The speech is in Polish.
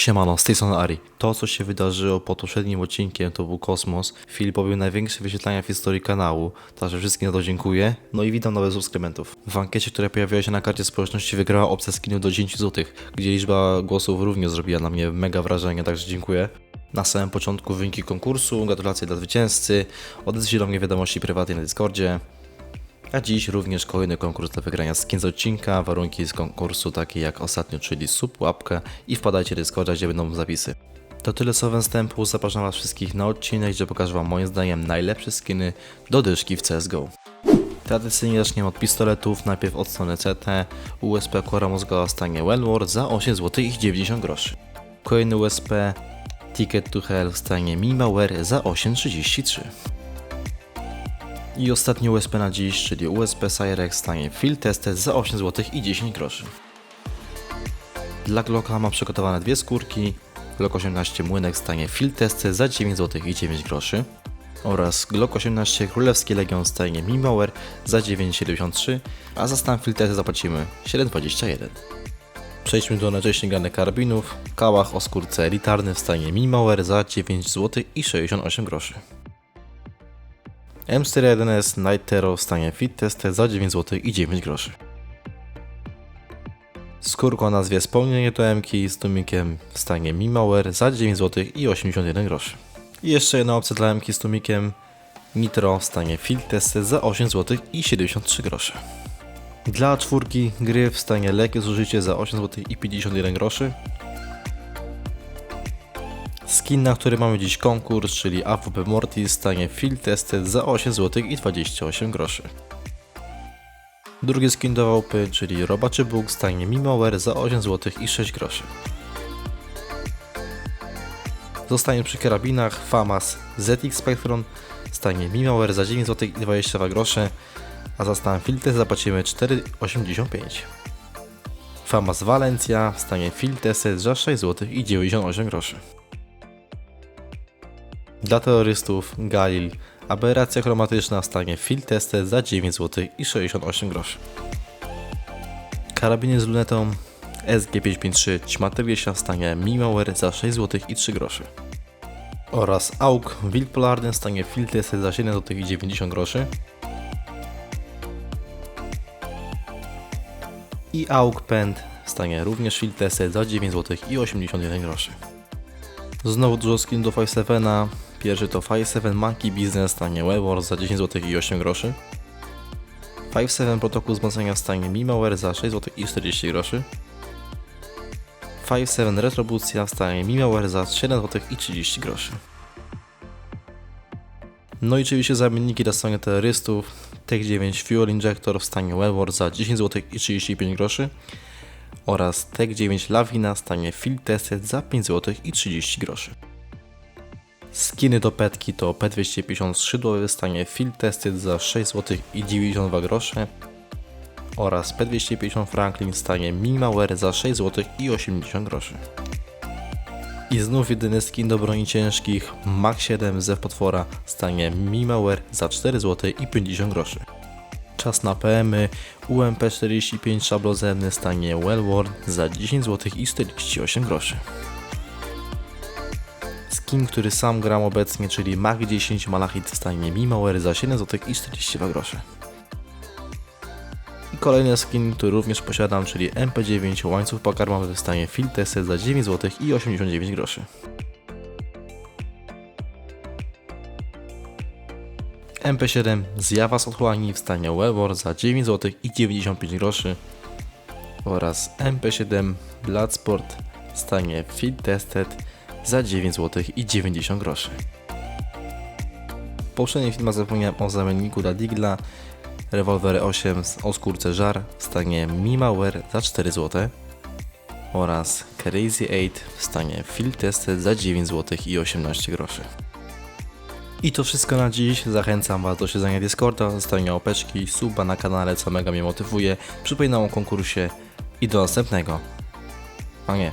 Siemano, z tej strony Ari. To, co się wydarzyło pod poprzednim odcinkiem, to był kosmos. Filip pobił największe wyświetlania w historii kanału, także wszystkim za to dziękuję. No i witam nowych subskrybentów. W ankiecie, która pojawiła się na karcie społeczności, wygrała opcja skinu do 10 zł, gdzie liczba głosów również zrobiła na mnie mega wrażenie, także dziękuję. Na samym początku wyniki konkursu, gratulacje dla zwycięzcy, odezwij do mnie wiadomości prywatnej na Discordzie. A dziś również kolejny konkurs do wygrania skin z odcinka. Warunki z konkursu takie jak ostatnio, czyli sub, łapkę i wpadajcie do Discorda, gdzie będą zapisy. To tyle słowem wstępu, zapraszam was wszystkich na odcinek, gdzie pokażę wam moim zdaniem najlepsze skiny do dyszki w CSGO. Tradycyjnie zaczniemy od pistoletów, najpierw od strony CT, USP Kora Mózgowa stanie Wellward za 8 zł i 90 groszy. Kolejny USP Ticket to Hell stanie Mimaware za 8,33. I ostatni USB na dziś, czyli USB Cyrex stanie Field Tested za 8 zł i 10 groszy. Dla Glocka mam przygotowane dwie skórki. Glock 18 Młynek stanie Field Tested za 9 zł i 9 groszy. Oraz Glock 18 Królewski Legion stanie Mimauer za 9,73, a za stan Field Tested zapłacimy 7,21. Przejdźmy do najczęściej granych karabinów. Kałach o skórce elitarny w stanie Mimauer za 9 zł i 68 groszy. M41S Night w stanie Fit Tester za 9 zł i 9 groszy. Skórka o nazwie Spełnienie do MK z tumikiem w stanie Mimauer za 9 zł i 81 groszy. I jeszcze jedna opcja dla MK z tumikiem Nitro w stanie Field Tester za 8 zł i 73 grosze. Dla czwórki gry w stanie lekkie zużycie za 8 zł i 51 groszy. Skin, na który mamy dziś konkurs, czyli AWP Mortis, stanie Field Tested za 8 zł i 28 groszy. Drugi skin do wałpy, czyli Robaczy Bóg, stanie Mimaware za 8 zł i 6 groszy. Zostanie przy karabinach FAMAS ZX Spectrum, stanie Mimaware za 9 zł i 22 grosze, a za stan Test zapłacimy 4,85. FAMAS Valencia, stanie Tested za 6 zł i 98 groszy. Dla terrorystów Galil aberracja chromatyczna w stanie Field Tested za 9 zł i 68 groszy. Karabiny z lunetą SG553 Ćmatewiesia w stanie Mimauer za 6 zł i 3 groszy. Oraz AUK Wild Polarny w stanie Field Tested za 7 zł i 90 groszy. I AUK Pend w stanie również Field Tested za 9 zł i 81 groszy. Znowu dużo skin do 5.7. Pierwszy to 5.7 Monkey Business w stanie Webwars za 10 zł i 8 groszy. 5.7 protokół wzmocnienia w stanie Mimaware za 6 zł i 40 groszy. 5.7 Retrobucja w stanie Mimaware za 7 zł i 30 groszy. No i oczywiście zamienniki dla stronie terrorystów. Tech 9 Fuel Injector w stanie Webwars za 10 zł i 35 groszy oraz Tech 9 Lawina stanie Field Tested za 5 zł i 30 groszy. Skiny do petki to P250 skrzydłowy stanie Field Tested za 6 zł i 92 grosze oraz P250 Franklin stanie Mimaware za 6 zł i 80 groszy. I znów jedyny skin do broni ciężkich Mach 7 ze potwora stanie Mimaware za 4 zł i 50 groszy. Czas na PM-y UMP45 szablozemny stanie Wellworn za 10 zł i 48 groszy. Skin, który sam gram obecnie, czyli Mach 10 Malachit w stanie Mimaware za 7 zł i 42 grosze. I kolejny skin, który również posiadam, czyli MP9 łańcuch pokarmowy w stanie Field Tested za 9 zł i 89 groszy. MP7 zjawa z otchłani w stanie Webor za 9 zł i 95 groszy oraz MP7 Bloodsport w stanie Field Tested za 9 zł i 90 groszy. W poprzednim zapomniałem o zamienniku dla Digla rewolwer 8 o skórce żar w stanie Mimaware za 4 zł oraz Crazy 8 w stanie Field Tested za 9 zł i 18 groszy. I to wszystko na dziś. Zachęcam Was do śledzenia Discorda, zostawienia opeczki, suba na kanale, co mega mnie motywuje. Przypominam o konkursie i do następnego. A nie.